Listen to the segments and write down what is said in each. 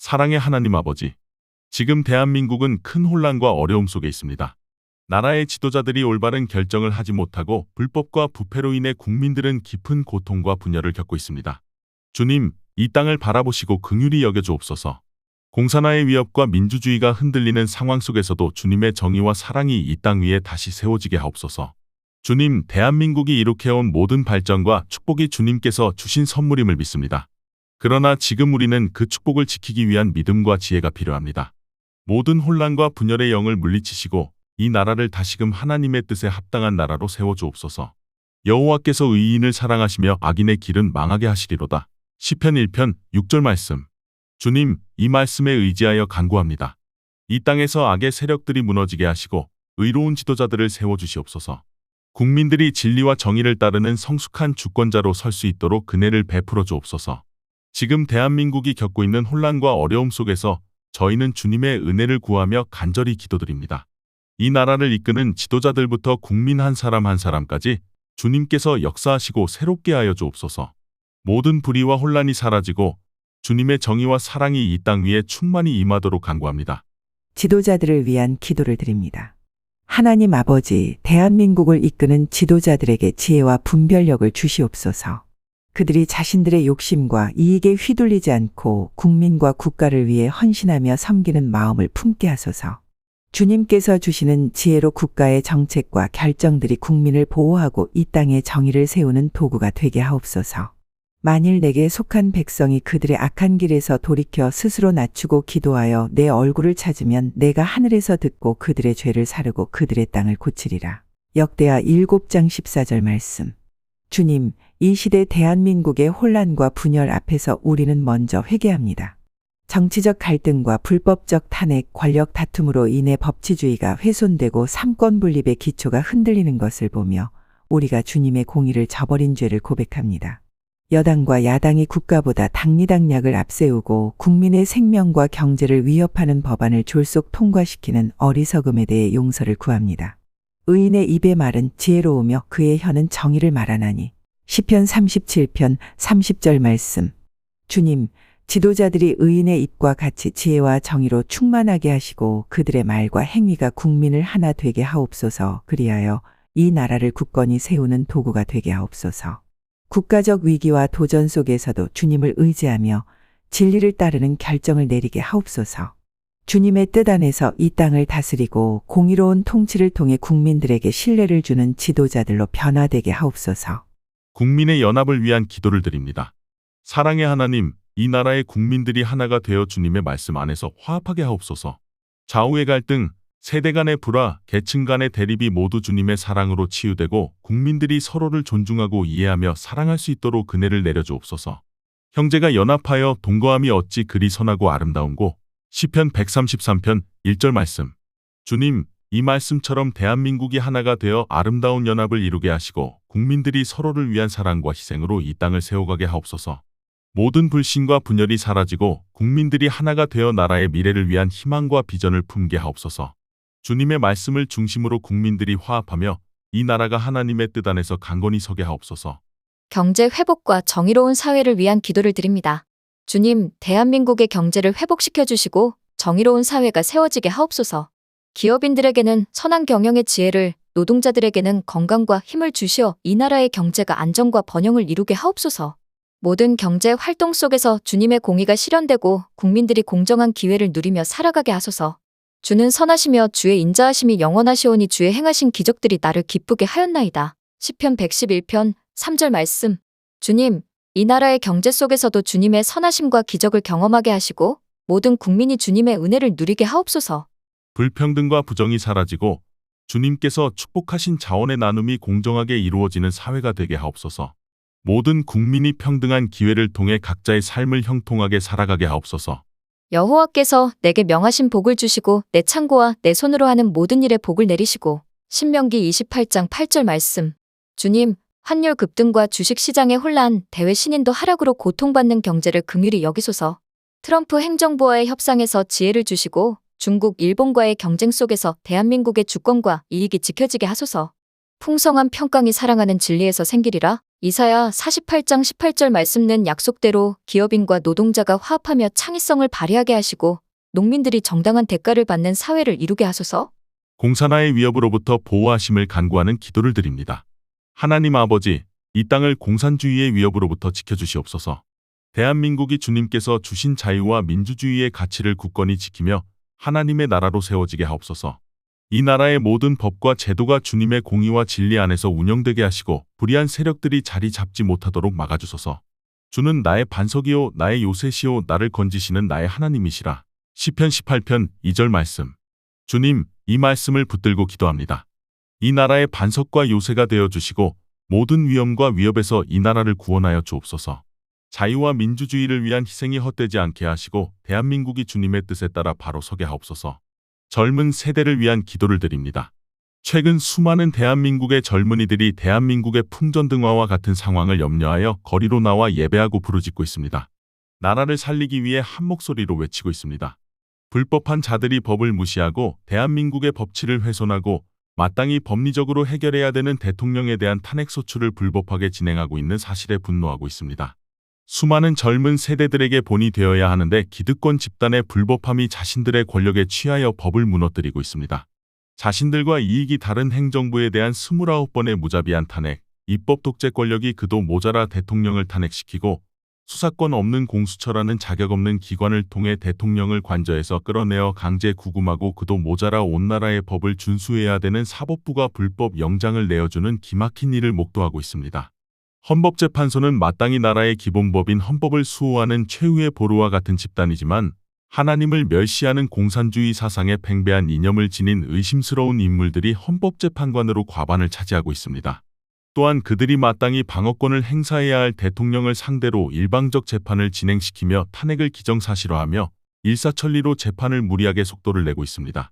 사랑의 하나님 아버지. 지금 대한민국은 큰 혼란과 어려움 속에 있습니다. 나라의 지도자들이 올바른 결정을 하지 못하고 불법과 부패로 인해 국민들은 깊은 고통과 분열을 겪고 있습니다. 주님, 이 땅을 바라보시고 긍휼히 여겨 주옵소서. 공산화의 위협과 민주주의가 흔들리는 상황 속에서도 주님의 정의와 사랑이 이 땅 위에 다시 세워지게 하옵소서. 주님, 대한민국이 이룩해온 모든 발전과 축복이 주님께서 주신 선물임을 믿습니다. 그러나 지금 우리는 그 축복을 지키기 위한 믿음과 지혜가 필요합니다. 모든 혼란과 분열의 영을 물리치시고 이 나라를 다시금 하나님의 뜻에 합당한 나라로 세워 주옵소서. 여호와께서 의인을 사랑하시며 악인의 길은 망하게 하시리로다. 시편 1편 6절 말씀. 주님, 이 말씀에 의지하여 간구합니다. 이 땅에서 악의 세력들이 무너지게 하시고 의로운 지도자들을 세워 주시옵소서. 국민들이 진리와 정의를 따르는 성숙한 주권자로 설 수 있도록 그네를 베풀어 주옵소서. 지금 대한민국이 겪고 있는 혼란과 어려움 속에서 저희는 주님의 은혜를 구하며 간절히 기도드립니다. 이 나라를 이끄는 지도자들부터 국민 한 사람 한 사람까지 주님께서 역사하시고 새롭게 하여 주옵소서. 모든 불의와 혼란이 사라지고 주님의 정의와 사랑이 이 땅 위에 충만히 임하도록 간구합니다. 지도자들을 위한 기도를 드립니다. 하나님 아버지, 대한민국을 이끄는 지도자들에게 지혜와 분별력을 주시옵소서. 그들이 자신들의 욕심과 이익에 휘둘리지 않고 국민과 국가를 위해 헌신하며 섬기는 마음을 품게 하소서. 주님께서 주시는 지혜로 국가의 정책과 결정들이 국민을 보호하고 이 땅에 정의를 세우는 도구가 되게 하옵소서. 만일 내게 속한 백성이 그들의 악한 길에서 돌이켜 스스로 낮추고 기도하여 내 얼굴을 찾으면 내가 하늘에서 듣고 그들의 죄를 사르고 그들의 땅을 고치리라. 역대하 7장 14절 말씀. 주님, 이 시대 대한민국의 혼란과 분열 앞에서 우리는 먼저 회개합니다. 정치적 갈등과 불법적 탄핵, 권력 다툼으로 인해 법치주의가 훼손되고 삼권 분립의 기초가 흔들리는 것을 보며 우리가 주님의 공의를 저버린 죄를 고백합니다. 여당과 야당이 국가보다 당리당략을 앞세우고 국민의 생명과 경제를 위협하는 법안을 졸속 통과시키는 어리석음에 대해 용서를 구합니다. 의인의 입의 말은 지혜로우며 그의 혀는 정의를 말하나니. 시편 37편 30절 말씀. 주님, 지도자들이 의인의 입과 같이 지혜와 정의로 충만하게 하시고 그들의 말과 행위가 국민을 하나 되게 하옵소서 그리하여 이 나라를 굳건히 세우는 도구가 되게 하옵소서. 국가적 위기와 도전 속에서도 주님을 의지하며 진리를 따르는 결정을 내리게 하옵소서. 주님의 뜻 안에서 이 땅을 다스리고 공의로운 통치를 통해 국민들에게 신뢰를 주는 지도자들로 변화되게 하옵소서. 국민의 연합을 위한 기도를 드립니다. 사랑의 하나님, 이 나라의 국민들이 하나가 되어 주님의 말씀 안에서 화합하게 하옵소서. 좌우의 갈등, 세대 간의 불화, 계층 간의 대립이 모두 주님의 사랑으로 치유되고 국민들이 서로를 존중하고 이해하며 사랑할 수 있도록 그네를 내려주옵소서. 형제가 연합하여 동거함이 어찌 그리 선하고 아름다운고 시편 133편 1절 말씀. 주님, 이 말씀처럼 대한민국이 하나가 되어 아름다운 연합을 이루게 하시고 국민들이 서로를 위한 사랑과 희생으로 이 땅을 세워가게 하옵소서. 모든 불신과 분열이 사라지고 국민들이 하나가 되어 나라의 미래를 위한 희망과 비전을 품게 하옵소서. 주님의 말씀을 중심으로 국민들이 화합하며 이 나라가 하나님의 뜻 안에서 강건히 서게 하옵소서. 경제 회복과 정의로운 사회를 위한 기도를 드립니다. 주님, 대한민국의 경제를 회복시켜 주시고 정의로운 사회가 세워지게 하옵소서. 기업인들에게는 선한 경영의 지혜를, 노동자들에게는 건강과 힘을 주시어 이 나라의 경제가 안정과 번영을 이루게 하옵소서. 모든 경제 활동 속에서 주님의 공의가 실현되고 국민들이 공정한 기회를 누리며 살아가게 하소서. 주는 선하시며 주의 인자하심이 영원하시오니 주의 행하신 기적들이 나를 기쁘게 하였나이다. 시편 111편 3절 말씀. 주님, 이 나라의 경제 속에서도 주님의 선하심과 기적을 경험하게 하시고 모든 국민이 주님의 은혜를 누리게 하옵소서. 불평등과 부정이 사라지고 주님께서 축복하신 자원의 나눔이 공정하게 이루어지는 사회가 되게 하옵소서. 모든 국민이 평등한 기회를 통해 각자의 삶을 형통하게 살아가게 하옵소서. 여호와께서 내게 명하신 복을 주시고 내 창고와 내 손으로 하는 모든 일에 복을 내리시고 신명기 28장 8절 말씀. 주님, 환율 급등과 주식 시장의 혼란, 대외 신인도 하락으로 고통받는 경제를 긍휼히 여기소서. 트럼프 행정부와의 협상에서 지혜를 주시고 중국, 일본과의 경쟁 속에서 대한민국의 주권과 이익이 지켜지게 하소서. 풍성한 평강이 사랑하는 진리에서 생기리라. 이사야 48장 18절 말씀는 약속대로 기업인과 노동자가 화합하며 창의성을 발휘하게 하시고 농민들이 정당한 대가를 받는 사회를 이루게 하소서. 공산화의 위협으로부터 보호하심을 간구하는 기도를 드립니다. 하나님 아버지, 이 땅을 공산주의의 위협으로부터 지켜주시옵소서. 대한민국이 주님께서 주신 자유와 민주주의의 가치를 굳건히 지키며 하나님의 나라로 세워지게 하옵소서. 이 나라의 모든 법과 제도가 주님의 공의와 진리 안에서 운영되게 하시고 불의한 세력들이 자리 잡지 못하도록 막아주소서. 주는 나의 반석이요 나의 요새시요 나를 건지시는 나의 하나님이시라. 시편 18편 2절 말씀. 주님, 이 말씀을 붙들고 기도합니다. 이 나라의 반석과 요새가 되어 주시고 모든 위험과 위협에서 이 나라를 구원하여 주옵소서. 자유와 민주주의를 위한 희생이 헛되지 않게 하시고 대한민국이 주님의 뜻에 따라 바로 서게 하옵소서. 젊은 세대를 위한 기도를 드립니다. 최근 수많은 대한민국의 젊은이들이 대한민국의 풍전등화와 같은 상황을 염려하여 거리로 나와 예배하고 부르짖고 있습니다. 나라를 살리기 위해 한 목소리로 외치고 있습니다. 불법한 자들이 법을 무시하고 대한민국의 법치를 훼손하고 마땅히 법리적으로 해결해야 되는 대통령에 대한 탄핵 소추를 불법하게 진행하고 있는 사실에 분노하고 있습니다. 수많은 젊은 세대들에게 본이 되어야 하는데 기득권 집단의 불법함이 자신들의 권력에 취하여 법을 무너뜨리고 있습니다. 자신들과 이익이 다른 행정부에 대한 29번의 무자비한 탄핵, 입법 독재 권력이 그도 모자라 대통령을 탄핵시키고 수사권 없는 공수처라는 자격 없는 기관을 통해 대통령을 관저에서 끌어내어 강제 구금하고 그도 모자라 온 나라의 법을 준수해야 되는 사법부가 불법 영장을 내어주는 기막힌 일을 목도하고 있습니다. 헌법재판소는 마땅히 나라의 기본법인 헌법을 수호하는 최후의 보루와 같은 집단이지만 하나님을 멸시하는 공산주의 사상에 팽배한 이념을 지닌 의심스러운 인물들이 헌법재판관으로 과반을 차지하고 있습니다. 또한 그들이 마땅히 방어권을 행사해야 할 대통령을 상대로 일방적 재판을 진행시키며 탄핵을 기정사실화하며 일사천리로 재판을 무리하게 속도를 내고 있습니다.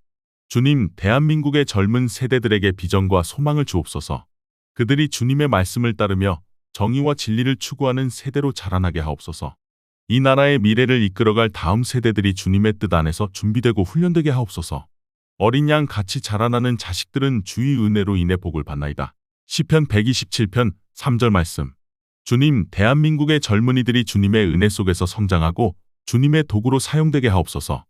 주님, 대한민국의 젊은 세대들에게 비전과 소망을 주옵소서. 그들이 주님의 말씀을 따르며 정의와 진리를 추구하는 세대로 자라나게 하옵소서. 이 나라의 미래를 이끌어갈 다음 세대들이 주님의 뜻 안에서 준비되고 훈련되게 하옵소서. 어린 양 같이 자라나는 자식들은 주의 은혜로 인해 복을 받나이다. 시편 127편 3절 말씀. 주님, 대한민국의 젊은이들이 주님의 은혜 속에서 성장하고 주님의 도구로 사용되게 하옵소서.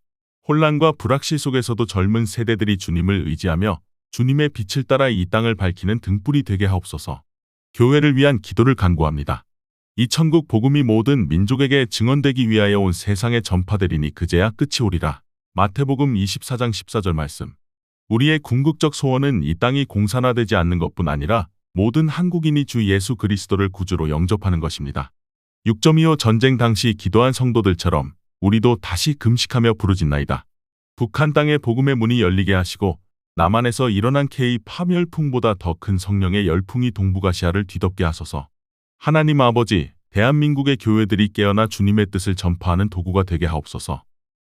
혼란과 불확실 속에서도 젊은 세대들이 주님을 의지하며 주님의 빛을 따라 이 땅을 밝히는 등불이 되게 하옵소서. 교회를 위한 기도를 간구합니다. 이 천국 복음이 모든 민족에게 증언되기 위하여 온 세상에 전파되리니 그제야 끝이 오리라. 마태복음 24장 14절 말씀. 우리의 궁극적 소원은 이 땅이 공산화되지 않는 것뿐 아니라 모든 한국인이 주 예수 그리스도를 구주로 영접하는 것입니다. 6.25 전쟁 당시 기도한 성도들처럼 우리도 다시 금식하며 부르짖나이다. 북한 땅의 복음의 문이 열리게 하시고 남한에서 일어난 K 파멸풍보다 더 큰 성령의 열풍이 동북아시아를 뒤덮게 하소서. 하나님 아버지, 대한민국의 교회들이 깨어나 주님의 뜻을 전파하는 도구가 되게 하옵소서.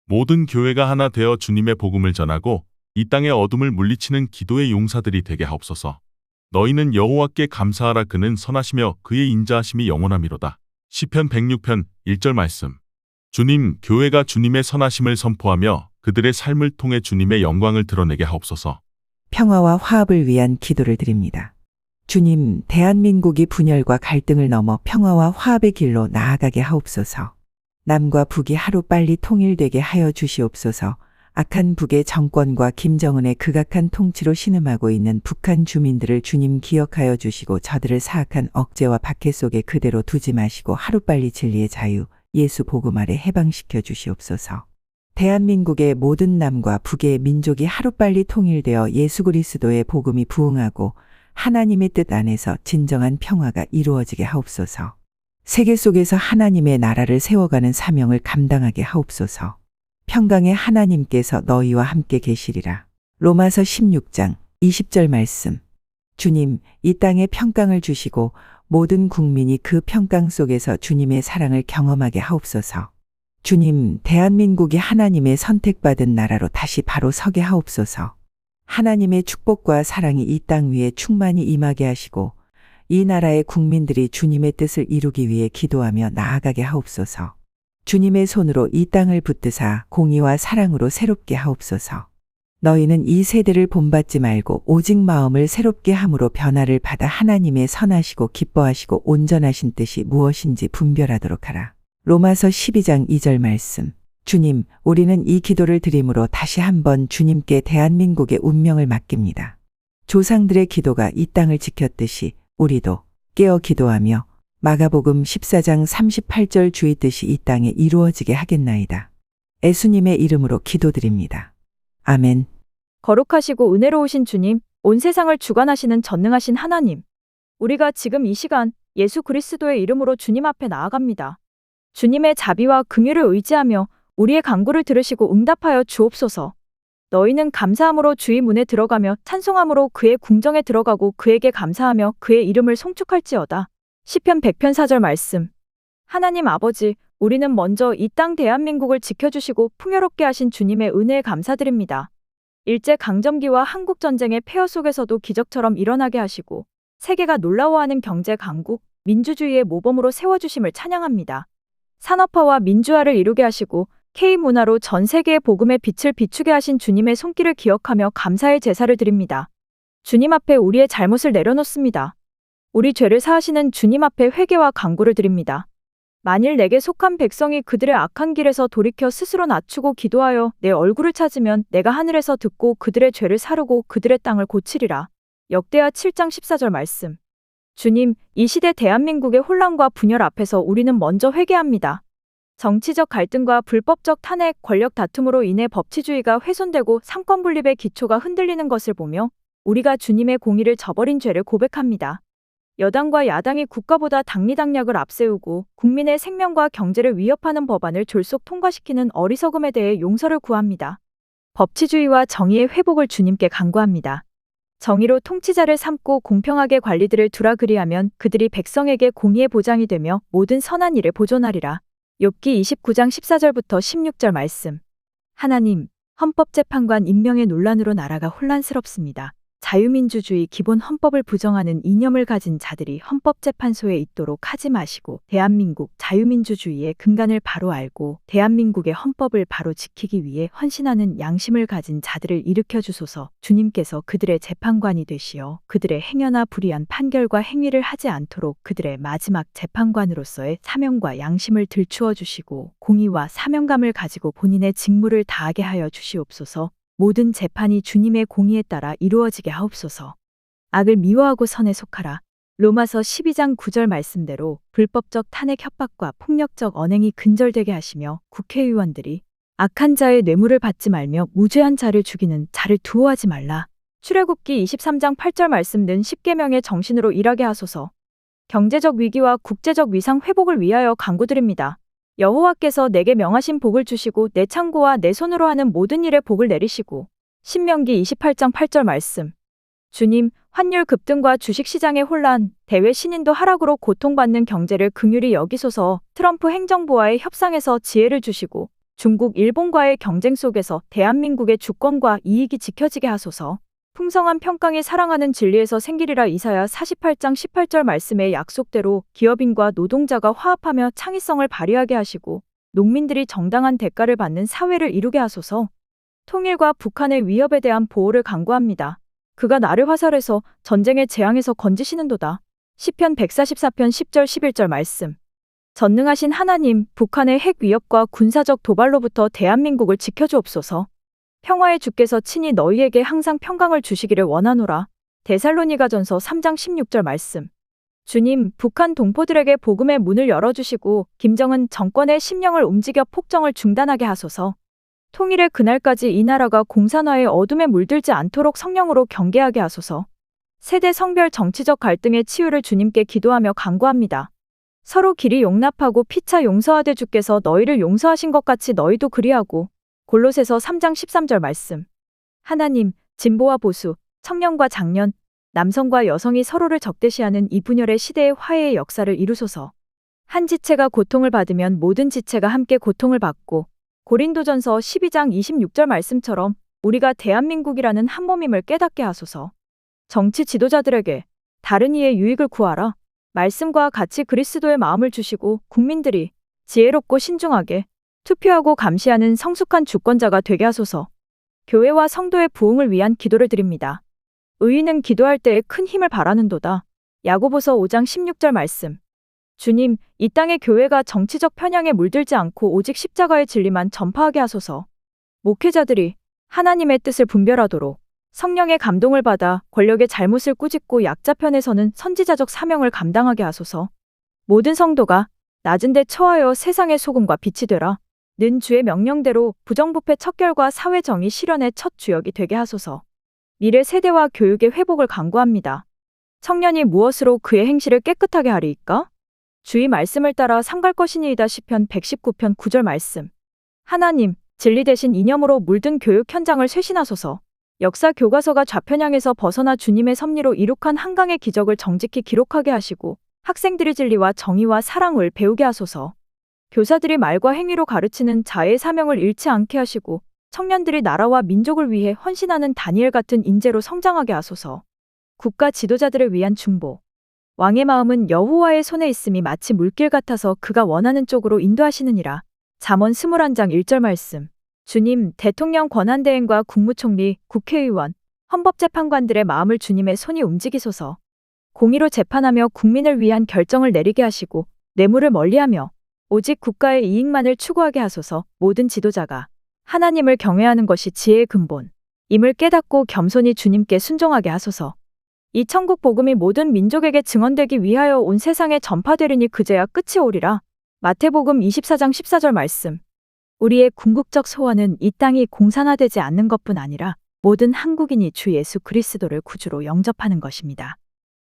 모든 교회가 하나 되어 주님의 복음을 전하고 이 땅의 어둠을 물리치는 기도의 용사들이 되게 하옵소서. 너희는 여호와께 감사하라 그는 선하시며 그의 인자하심이 영원함이로다. 시편 106편 1절 말씀. 주님, 교회가 주님의 선하심을 선포하며 그들의 삶을 통해 주님의 영광을 드러내게 하옵소서. 평화와 화합을 위한 기도를 드립니다. 주님, 대한민국이 분열과 갈등을 넘어 평화와 화합의 길로 나아가게 하옵소서. 남과 북이 하루빨리 통일되게 하여 주시옵소서. 악한 북의 정권과 김정은의 극악한 통치로 신음하고 있는 북한 주민들을 주님 기억하여 주시고 저들을 사악한 억제와 박해 속에 그대로 두지 마시고 하루빨리 진리의 자유, 예수 복음 아래 해방시켜 주시옵소서. 대한민국의 모든 남과 북의 민족이 하루빨리 통일되어 예수 그리스도의 복음이 부흥하고 하나님의 뜻 안에서 진정한 평화가 이루어지게 하옵소서. 세계 속에서 하나님의 나라를 세워가는 사명을 감당하게 하옵소서. 평강의 하나님께서 너희와 함께 계시리라. 로마서 16장 20절 말씀. 주님, 이 땅에 평강을 주시고 모든 국민이 그 평강 속에서 주님의 사랑을 경험하게 하옵소서. 주님, 대한민국이 하나님의 선택받은 나라로 다시 바로 서게 하옵소서. 하나님의 축복과 사랑이 이 땅 위에 충만히 임하게 하시고 이 나라의 국민들이 주님의 뜻을 이루기 위해 기도하며 나아가게 하옵소서. 주님의 손으로 이 땅을 붙드사 공의와 사랑으로 새롭게 하옵소서. 너희는 이 세대를 본받지 말고 오직 마음을 새롭게 함으로 변화를 받아 하나님의 선하시고 기뻐하시고 온전하신 뜻이 무엇인지 분별하도록 하라. 로마서 12장 2절 말씀. 주님, 우리는 이 기도를 드림으로 다시 한번 주님께 대한민국의 운명을 맡깁니다. 조상들의 기도가 이 땅을 지켰듯이 우리도 깨어 기도하며 마가복음 14장 38절 주의 뜻이 이 땅에 이루어지게 하겠나이다. 예수님의 이름으로 기도드립니다. 아멘. 거룩하시고 은혜로우신 주님, 온 세상을 주관하시는 전능하신 하나님. 우리가 지금 이 시간 예수 그리스도의 이름으로 주님 앞에 나아갑니다. 주님의 자비와 긍휼을 의지하며 우리의 간구를 들으시고 응답하여 주옵소서. 너희는 감사함으로 주의 문에 들어가며 찬송함으로 그의 궁정에 들어가고 그에게 감사하며 그의 이름을 송축할지어다. 시편 100편 4절 말씀. 하나님 아버지, 우리는 먼저 이 땅 대한민국을 지켜주시고 풍요롭게 하신 주님의 은혜에 감사드립니다. 일제 강점기와 한국 전쟁의 폐허 속에서도 기적처럼 일어나게 하시고 세계가 놀라워하는 경제 강국, 민주주의의 모범으로 세워주심을 찬양합니다. 산업화와 민주화를 이루게 하시고 K문화로 전 세계의 복음의 빛을 비추게 하신 주님의 손길을 기억하며 감사의 제사를 드립니다. 주님 앞에 우리의 잘못을 내려놓습니다. 우리 죄를 사하시는 주님 앞에 회개와 간구를 드립니다. 만일 내게 속한 백성이 그들의 악한 길에서 돌이켜 스스로 낮추고 기도하여 내 얼굴을 찾으면 내가 하늘에서 듣고 그들의 죄를 사르고 그들의 땅을 고치리라. 역대하 7장 14절 말씀. 주님, 이 시대 대한민국의 혼란과 분열 앞에서 우리는 먼저 회개합니다. 정치적 갈등과 불법적 탄핵, 권력 다툼으로 인해 법치주의가 훼손되고 상권 분립의 기초가 흔들리는 것을 보며 우리가 주님의 공의를 저버린 죄를 고백합니다. 여당과 야당이 국가보다 당리당략을 앞세우고 국민의 생명과 경제를 위협하는 법안을 졸속 통과시키는 어리석음에 대해 용서를 구합니다. 법치주의와 정의의 회복을 주님께 간구합니다. 정의로 통치자를 삼고 공평하게 관리들을 두라 그리하면 그들이 백성에게 공의의 보장이 되며 모든 선한 일을 보존하리라. 욥기 29장 14절부터 16절 말씀. 하나님, 헌법재판관 임명의 논란으로 나라가 혼란스럽습니다. 자유민주주의 기본 헌법을 부정하는 이념을 가진 자들이 헌법재판소에 있도록 하지 마시고 대한민국 자유민주주의의 근간을 바로 알고 대한민국의 헌법을 바로 지키기 위해 헌신하는 양심을 가진 자들을 일으켜 주소서. 주님께서 그들의 재판관이 되시어 그들의 행여나 불의한 판결과 행위를 하지 않도록 그들의 마지막 재판관으로서의 사명과 양심을 들추어 주시고 공의와 사명감을 가지고 본인의 직무를 다하게 하여 주시옵소서 모든 재판이 주님의 공의에 따라 이루어지게 하옵소서. 악을 미워하고 선에 속하라. 로마서 12장 9절 말씀대로 불법적 탄핵 협박과 폭력적 언행이 근절되게 하시며 국회의원들이 악한 자의 뇌물을 받지 말며 무죄한 자를 죽이는 자를 두어하지 말라. 출애굽기 23장 8절 말씀 는 10계명의 정신으로 일하게 하소서. 경제적 위기와 국제적 위상 회복을 위하여 간구드립니다. 여호와께서 내게 명하신 복을 주시고 내 창고와 내 손으로 하는 모든 일에 복을 내리시고. 신명기 28장 8절 말씀. 주님 환율 급등과 주식시장의 혼란 대외 신인도 하락으로 고통받는 경제를 긍휼히 여기소서 트럼프 행정부와의 협상에서 지혜를 주시고 중국 일본과의 경쟁 속에서 대한민국의 주권과 이익이 지켜지게 하소서 풍성한 평강이 사랑하는 진리에서 생기리라 이사야 48장 18절 말씀의 약속대로 기업인과 노동자가 화합하며 창의성을 발휘하게 하시고 농민들이 정당한 대가를 받는 사회를 이루게 하소서. 통일과 북한의 위협에 대한 보호를 강구합니다. 그가 나를 화살해서 전쟁의 재앙에서 건지시는도다. 시편 144편 10절 11절 말씀. 전능하신 하나님, 북한의 핵 위협과 군사적 도발로부터 대한민국을 지켜주옵소서. 평화의 주께서 친히 너희에게 항상 평강을 주시기를 원하노라. 데살로니가전서 3장 16절 말씀. 주님, 북한 동포들에게 복음의 문을 열어주시고 김정은 정권의 심령을 움직여 폭정을 중단하게 하소서. 통일의 그날까지 이 나라가 공산화의 어둠에 물들지 않도록 성령으로 경계하게 하소서. 세대 성별 정치적 갈등의 치유를 주님께 기도하며 간구합니다. 서로 길이 용납하고 피차 용서하되 주께서 너희를 용서하신 것 같이 너희도 그리하고 골로새서 3장 13절 말씀. 하나님, 진보와 보수, 청년과 장년, 남성과 여성이 서로를 적대시하는 이 분열의 시대의 화해의 역사를 이루소서. 한 지체가 고통을 받으면 모든 지체가 함께 고통을 받고 고린도전서 12장 26절 말씀처럼 우리가 대한민국이라는 한 몸임을 깨닫게 하소서. 정치 지도자들에게 다른 이의 유익을 구하라. 말씀과 같이 그리스도의 마음을 주시고 국민들이 지혜롭고 신중하게 투표하고 감시하는 성숙한 주권자가 되게 하소서. 교회와 성도의 부흥을 위한 기도를 드립니다. 의인은 기도할 때에 큰 힘을 바라는도다. 야고보서 5장 16절 말씀. 주님, 이 땅의 교회가 정치적 편향에 물들지 않고 오직 십자가의 진리만 전파하게 하소서. 목회자들이 하나님의 뜻을 분별하도록 성령의 감동을 받아 권력의 잘못을 꾸짖고 약자 편에 서는 선지자적 사명을 감당하게 하소서. 모든 성도가 낮은 데 처하여 세상의 소금과 빛이 되라. 는 주의 명령대로 부정부패 척결과 사회정의 실현의 첫 주역이 되게 하소서. 미래 세대와 교육의 회복을 강구합니다. 청년이 무엇으로 그의 행실을 깨끗하게 하리이까? 주의 말씀을 따라 상갈 것이니이다 시편 119편 9절 말씀. 하나님, 진리 대신 이념으로 물든 교육 현장을 쇄신하소서. 역사 교과서가 좌편향에서 벗어나 주님의 섭리로 이룩한 한강의 기적을 정직히 기록하게 하시고 학생들이 진리와 정의와 사랑을 배우게 하소서. 교사들이 말과 행위로 가르치는 자의 사명을 잃지 않게 하시고 청년들이 나라와 민족을 위해 헌신하는 다니엘 같은 인재로 성장하게 하소서. 국가 지도자들을 위한 중보. 왕의 마음은 여호와의 손에 있음이 마치 물길 같아서 그가 원하는 쪽으로 인도하시느니라. 잠언 21장 1절 말씀. 주님, 대통령 권한대행과 국무총리, 국회의원, 헌법재판관들의 마음을 주님의 손이 움직이소서. 공의로 재판하며 국민을 위한 결정을 내리게 하시고 뇌물을 멀리하며 오직 국가의 이익만을 추구하게 하소서. 모든 지도자가 하나님을 경외하는 것이 지혜의 근본. 임을 깨닫고 겸손히 주님께 순종하게 하소서. 이 천국 복음이 모든 민족에게 증언되기 위하여 온 세상에 전파되리니 그제야 끝이 오리라. 마태복음 24장 14절 말씀. 우리의 궁극적 소원은 이 땅이 공산화되지 않는 것뿐 아니라 모든 한국인이 주 예수 그리스도를 구주로 영접하는 것입니다.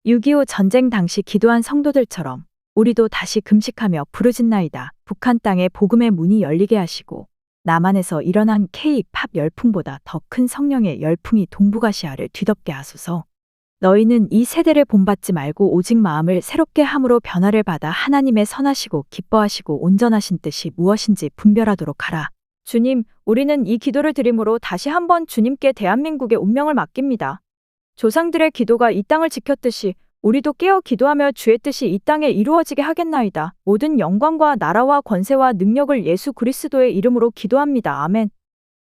6.25 전쟁 당시 기도한 성도들처럼 우리도 다시 금식하며 부르짖나이다. 북한 땅에 복음의 문이 열리게 하시고 남한에서 일어난 K-팝 열풍보다 더 큰 성령의 열풍이 동북아시아를 뒤덮게 하소서. 너희는 이 세대를 본받지 말고 오직 마음을 새롭게 함으로 변화를 받아 하나님의 선하시고 기뻐하시고 온전하신 뜻이 무엇인지 분별하도록 하라. 주님, 우리는 이 기도를 드림으로 다시 한번 주님께 대한민국의 운명을 맡깁니다. 조상들의 기도가 이 땅을 지켰듯이 우리도 깨어 기도하며 주의 뜻이 이 땅에 이루어지게 하겠나이다. 모든 영광과 나라와 권세와 능력을 예수 그리스도의 이름으로 기도합니다. 아멘.